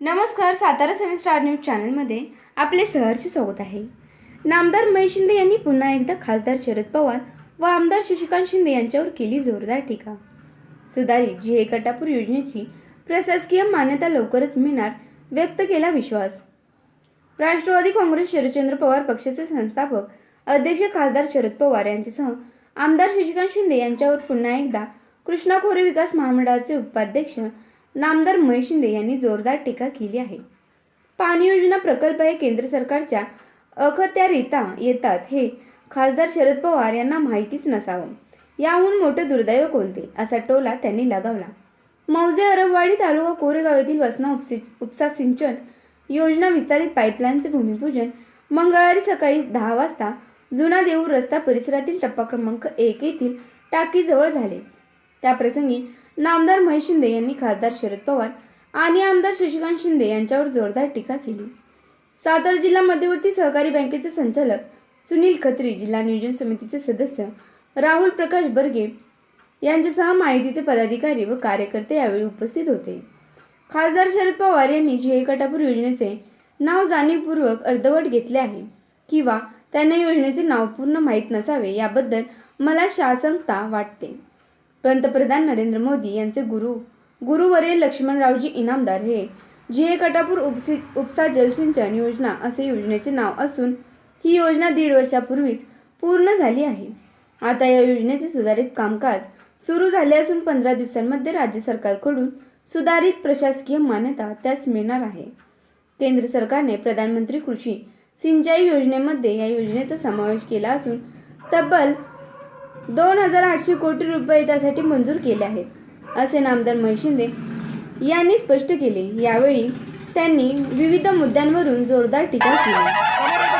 नमस्कार सातारा सेवन star news चॅनलमध्ये आपले सहर्ष स्वागत आहे. नामदार महेश शिंदे यांनी पुन्हा एकदा खासदार शरद पवार व आमदार शशिकांत शिंदे यांच्यावर केली जोरदार टीका. सुधारित जी ए योजनेची प्रशासकीय मान्यता लवकरच मिळणार व्यक्त केला विश्वास. राष्ट्रवादी काँग्रेस शरदचंद्र पवार पक्षाचे संस्थापक अध्यक्ष खासदार शरद पवार यांच्यासह आमदार शशिकांत शिंदे यांच्यावर पुन्हा एकदा कृष्णा खोरे विकास महामंडळाचे उपाध्यक्ष नामदार महेश शिंदे यांनी जोरदार टीका केली आहे. पाणी योजना प्रकल्प हे केंद्र सरकारच्या अखत्यारीता येतात हे खासदार शरद पवार यांना माहितीच नसावं. याहून मोठं दुर्दैव कोणते? असा टोला त्यांनी लगावला. मौजे अरबवाडी तालुका कोरेगाव येथील वसना उपसि उपसा सिंचन योजना विस्तारित पाईपलाईनचे भूमिपूजन मंगळवारी सकाळी दहा वाजता जुना देऊळ रस्ता परिसरातील टप्पा क्रमांक एक येथील टाकीजवळ झाले. त्याप्रसंगी नामदार महेश शिंदे यांनी खासदार शरद पवार आणि आमदार शशिकांत शिंदे यांच्यावर जोरदार टीका केली. सातारा जिल्हा मध्यवर्ती सहकारी बँकेचे संचालक सुनील खत्री जिल्हा नियोजन समितीचे सदस्य राहुल प्रकाश बर्गे यांच्यासह माहितीचे पदाधिकारी व कार्यकर्ते यावेळी उपस्थित होते. खासदार शरद पवार यांनी जे कटापूर योजनेचे नाव जाणीवपूर्वक अर्धवट घेतले आहे किंवा त्यांना योजनेचे नाव पूर्ण माहीत नसावे याबद्दल मला शासकता वाटते. पंतप्रधान नरेंद्र मोदी यांचे गुरु. गुरुवरील लक्ष्मणरावजी इनामदार हे. जी कटापूर उपसि उपसा जलसिंचन योजना असे योजनेचे नाव असून ही योजना दीड वर्षापूर्वीच पूर्ण झाली आहे. आता या योजनेचे सुधारित कामकाज सुरू झाले असून पंधरा दिवसांमध्ये राज्य सरकारकडून सुधारित प्रशासकीय मान्यता त्यास मिळणार आहे. केंद्र सरकारने प्रधानमंत्री कृषी सिंचाई योजनेमध्ये या योजनेचा समावेश केला असून तब्बल दोन हजार आठशे कोटी रुपये त्यासाठी मंजूर केले आहेत असे नामदार महिशिंदे यांनी स्पष्ट केले. यावेळी त्यांनी विविध मुद्द्यांवरून जोरदार टीका केली.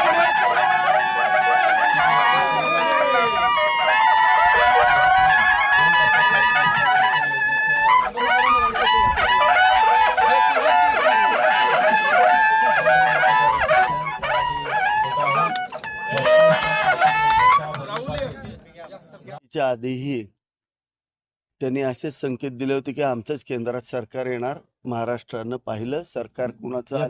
च्या आधीही त्यांनी असेच संकेत दिले होते की आमचंच केंद्रात सरकार येणार. महाराष्ट्रानं पाहिलं सरकार कुणाचं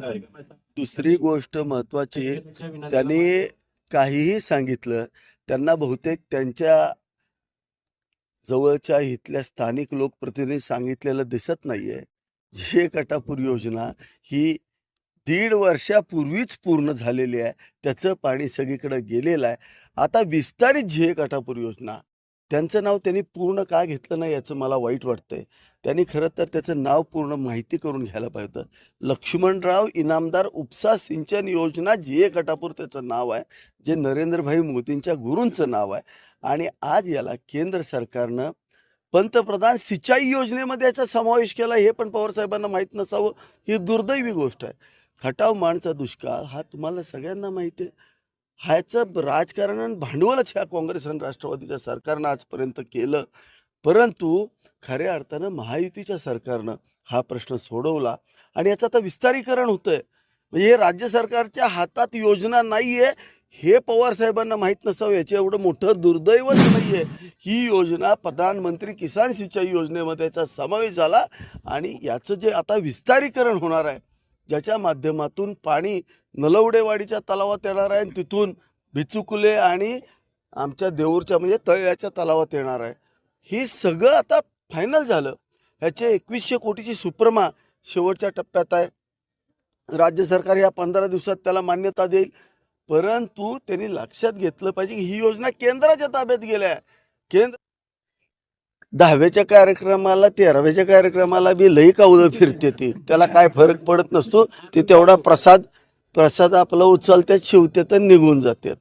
दुसरी गोष्ट महत्वाची त्यांनी काहीही सांगितलं त्यांना बहुतेक त्यांच्या जवळच्या इथल्या स्थानिक लोकप्रतिनिधी सांगितलेलं दिसत नाहीये. जे कटापूर योजना ही दीड वर्षापूर्वीच पूर्ण झालेली आहे. त्याचं पाणी सगळीकडे गेलेलं आहे. आता विस्तारित झे कटापूर योजना त्यांचं नाव त्यांनी पूर्ण का घेतलं नाही याचं मला वाईट वाटतंय. त्यांनी खरं तर त्याचं नाव पूर्ण माहिती करून घ्यायला पाहिजे होतं. लक्ष्मणराव इनामदार उपसा सिंचन योजना जे कटापूर त्याचं नाव आहे जे नरेंद्रभाई मोदींच्या गुरूंचं नाव आहे. आणि आज याला केंद्र सरकारनं पंतप्रधान सिंचाई योजनेमध्ये याचा समावेश केला हे पण पवारसाहेबांना माहीत नसावं. ही दुर्दैवी गोष्ट आहे. खटाव माणचा दुष्काळ हा तुम्हाला सगळ्यांना माहिती आहे. ह्याचं राजकारण आणि भांडवलच ह्या काँग्रेस आणि राष्ट्रवादीच्या सरकारनं आजपर्यंत केलं. परंतु खऱ्या अर्थानं महायुतीच्या सरकारनं हा प्रश्न सोडवला आणि याचं आता विस्तारीकरण होतंय. म्हणजे हे राज्य सरकारच्या हातात योजना नाही आहे हे पवार साहेबांना माहीत नसावं याचं एवढं मोठं दुर्दैवच नाही आहे ही योजना प्रधानमंत्री किसान सिंचाई योजनेमध्ये याचा समावेश झाला आणि याचं जे आता विस्तारीकरण होणार आहे ज्याच्या माध्यमातून पाणी नलवडेवाडीच्या तलावात येणार आहे आणि तिथून भिचुकुले आणि आमच्या देऊरच्या म्हणजे तळ्याच्या तलावात येणार आहे. हे सगळं आता फायनल झालं. ह्याचे एकवीसशे कोटीची सुप्रमा शेवटच्या टप्प्यात आहे. राज्य सरकार या पंधरा दिवसात त्याला मान्यता देईल. परंतु त्यांनी लक्षात घेतलं पाहिजे की ही योजना केंद्राच्या ताब्यात गेल्या आहे. केंद्र दहाव्याच्या कार्यक्रमाला तेराव्याच्या कार्यक्रमाला बी लई कावलं फिरते ती. त्याला काय फरक पडत नसतो. ते तेवढा प्रसाद प्रसाद आपला उचलतात शिवतात आणि निघून जातात